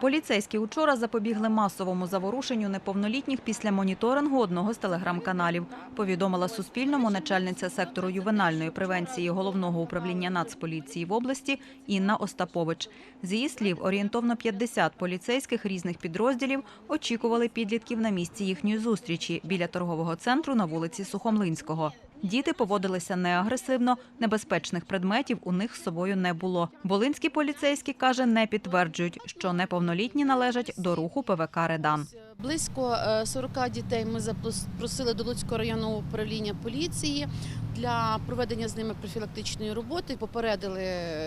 Поліцейські учора запобігли масовому заворушенню неповнолітніх після моніторингу одного з телеграм-каналів. Повідомила Суспільному начальниця сектору ювенальної превенції головного управління Нацполіції в області Інна Остапович. З її слів, орієнтовно 50 поліцейських різних підрозділів очікували підлітків на місці їхньої зустрічі біля торгового центру на вулиці Сухомлинського. Діти поводилися неагресивно, небезпечних предметів у них з собою не було. Волинські поліцейські, каже, не підтверджують, що неповнолітні належать до руху ПВК «Редан». Близько е, 40 дітей ми запросили до Луцького районного управління поліції для проведення з ними профілактичної роботи. Попередили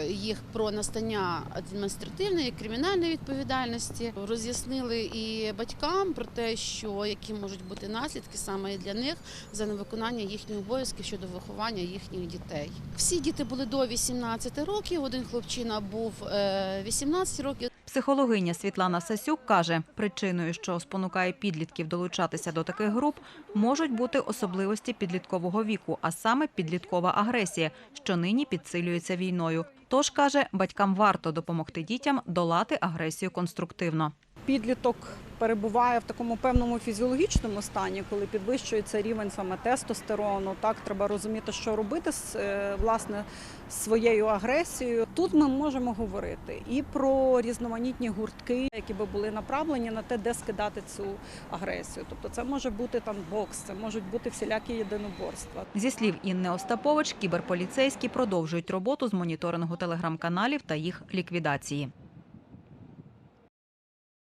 їх про настання адміністративної кримінальної відповідальності. Роз'яснили і батькам про те, що які можуть бути наслідки саме для них за невиконання їхніх обов'язків щодо виховання їхніх дітей. Всі діти були до 18 років. Один хлопчина був е, 18 років. Психологиня Світлана Сасюк каже, причиною, що спонукає підлітків долучатися до таких груп, можуть бути особливості підліткового віку, а саме підліткова агресія, що нині підсилюється війною. Тож каже, батькам варто допомогти дітям долати агресію конструктивно. Підліток перебуває в такому певному фізіологічному стані, коли підвищується рівень саме тестостерону. Так треба розуміти, що робити з е, власне своєю агресією. Тут ми можемо говорити і про різноманітні гуртки, які би були направлені на те, де скидати цю агресію. Тобто, це може бути там бокс, це можуть бути всілякі єдиноборства. Зі слів Інни Остапович, кіберполіцейські продовжують роботу з моніторингу телеграм-каналів та їх ліквідації.